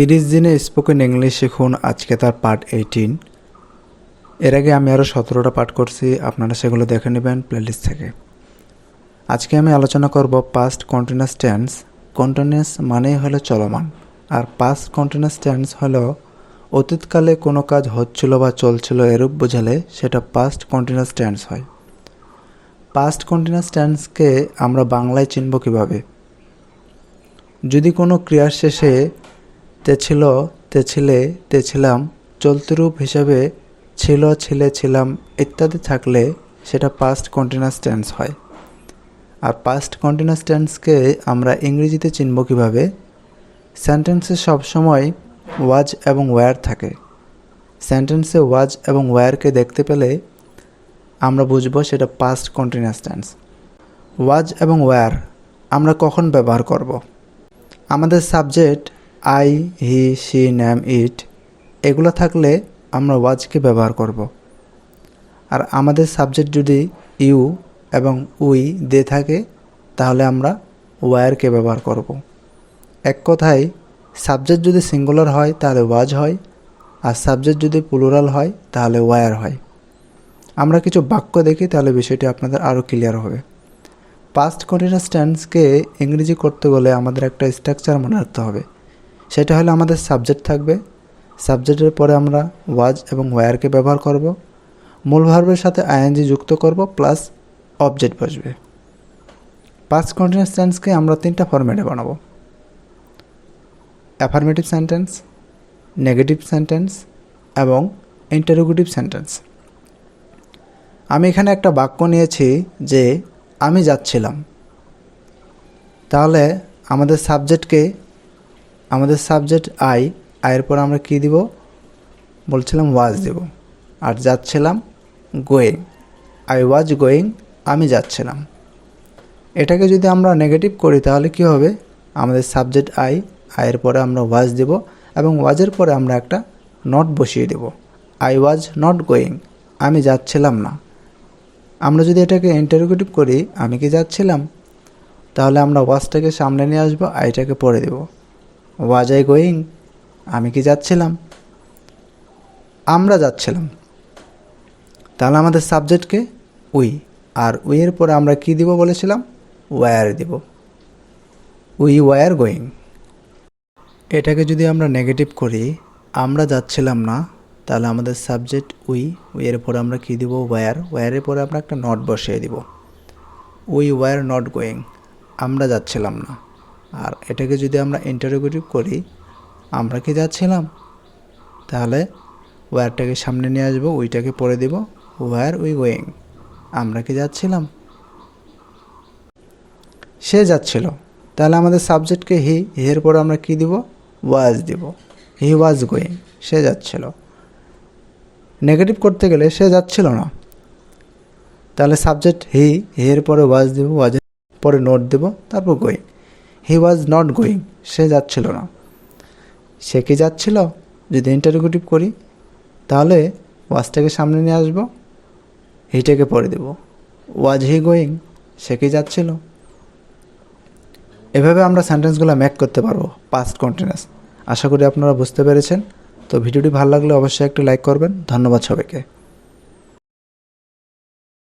তিরিশ দিনে spoken English শিখুন, আজকে তার পার্ট এইটিন এর আগে আমি আরও সতেরোটা পাঠ করছি, আপনারা সেগুলো দেখে নেবেন প্লেলিস্ট থেকে। আজকে আমি আলোচনা করব পাস্ট কন্টিনিউয়াস টেন্স কন্টিনিউয়াস মানেই হলো চলমান, আর পাস্ট কন্টিনিউয়াস টেন্স হলো অতীতকালে কোনো কাজ হচ্ছিল বা চলছিল এরূপ বোঝালে সেটা পাস্ট কন্টিনিউয়াস টেন্স হয়। পাস্ট কন্টিনিউয়াস টেন্সকে আমরা বাংলায় চিনব কীভাবে? যদি কোনো ক্রিয়ার শেষে তে ছিল, তে ছিলে, তে ছিলাম চলতি রূপ হিসাবে ছিল, ছিলে, ছিলাম ইত্যাদি থাকলে সেটা পাস্ট কন্টিনিউয়াস টেন্স হয়। আর পাস্ট কন্টিনিউয়াস টেন্সকে আমরা ইংরেজিতে চিনব কীভাবে? সেন্টেন্সে সবসময় ওয়াজ এবং ওয়্যার থাকে। সেন্টেন্সে ওয়াজ এবং ওয়্যারকে দেখতে পেলে আমরা বুঝব সেটা পাস্ট কন্টিনিউয়াস টেন্স ওয়াজ এবং ওয়্যার আমরা কখন ব্যবহার করব? আমাদের subject I, he she name, it, এগুলো থাকলে আমরা ওয়াজকে ব্যবহার করব। আর আমাদের সাবজেক্ট যদি ইউ এবং উই দে থাকে, তাহলে আমরা ওয়ারকে ব্যবহার করব। এক কথায়, সাবজেক্ট যদি সিঙ্গুলার হয়, তাহলে ওয়াজ হয়, আর সাবজেক্ট যদি প্লুরাল হয়, তাহলে ওয়ার হয়। আমরা কিছু বাক্য দেখি, তাহলে বিষয়টি আপনাদের আরও ক্লিয়ার হবে। পাস্ট কন্টিনিউয়াস টেন্সকে ইংরেজি করতে গেলে আমাদের একটা স্ট্রাকচার মনে রাখতে হবে। সেটা হলো আমাদের সাবজেক্ট থাকবে। সাবজেক্টের পরে আমরা ওয়াজ এবং ওয়্যারকে ব্যবহার করব। মূল ভার্বের সাথে আইএনজি যুক্ত করব প্লাস অবজেক্ট বসবে। পাস্ট কন্টিনিউয়াস টেন্সকে আমরা তিনটা ফরম্যাটে বানাবো। অ্যাফার্মেটিভ সেন্টেন্স নেগেটিভ সেন্টেন্স এবং ইন্টারোগেটিভ সেন্টেন্স আমি এখানে একটা বাক্য নিয়েছি যে আমি যাচ্ছিলাম। তাহলে আমাদের সাবজেক্টকে আমাদের সাবজেক্ট আই আয়ের পর আমরা কি দিব? বলছিলাম ওয়াজ দেব। আর যাচ্ছিলাম গোয়িং আই ওয়াজ গোয়িং আমি যাচ্ছিলাম। এটাকে যদি আমরা নেগেটিভ করি, তাহলে কি হবে? আমাদের সাবজেক্ট আই আয়ের পরে আমরা ওয়াজ দেব এবং ওয়াজের পরে আমরা একটা নট বসিয়ে দেব। আই ওয়াজ নট গোয়িং আমি যাচ্ছিলাম না। আমরা যদি এটাকে ইন্টারোগেটিভ করি, আমি কি যাচ্ছিলাম? তাহলে আমরা ওয়াজটাকে সামনে নিয়ে আসব আইটাকে পরে দেব। ওয়াজ আই গোয়িং, আমি কি যাচ্ছিলাম? আমরা যাচ্ছিলাম। তাহলে আমাদের সাবজেক্টকে উই আর উইয়ের পরে আমরা কি দিব বলেছিলাম? ওয়ার দিব। উই ওয়ার গোয়িং এটাকে যদি আমরা নেগেটিভ করি, আমরা যাচ্ছিলাম না, তাহলে আমাদের সাবজেক্ট উই উইয়ের পরে আমরা কী দিব? ওয়ার ওয়ারের পরে আমরা একটা নট বসিয়ে দিব। উই ওয়ার নট গোয়িং আমরা যাচ্ছিলাম না। আর এটাকে যদি আমরা ইন্টারোগেটিভ করি, আমরা কি যাচ্ছিলাম? তাহলে ওয়ারটাকে সামনে নিয়ে আসব উইটাকে পরে দিব ওয়ার উই গোয়িং আমরা কি যাচ্ছিলাম? সে যাচ্ছিল। তাহলে আমাদের সাবজেক্টকে হি এর পর আমরা কি দিব? ওয়াজ দিব। হি ওয়াজ গোয়িং সে যাচ্ছিল। নেগেটিভ করতে গেলে সে যাচ্ছিল না। তাহলে সাবজেক্ট হি এর পরে ওয়াজ দেব ওয়াজের পরে নোট দেব, তারপর going he was not going সে যাচ্ছিল না। সে কি যাচ্ছিল? যদি ইন্টারোগেটিভ করি, তাহলে ওয়াজটাকে সামনে নিয়ে আসব হিটাকে পরে দেব। ওয়াজ হি গোয়িং সে কি যাচ্ছিল? এভাবে আমরা সেন্টেন্সগুলো ম্যাক করতে পারব পাস্ট কন্টিনিউয়াস আশা করি আপনারা বুঝতে পেরেছেন। তো ভিডিওটি ভালো লাগলে অবশ্যই একটু লাইক করবেন। ধন্যবাদ সবাইকে।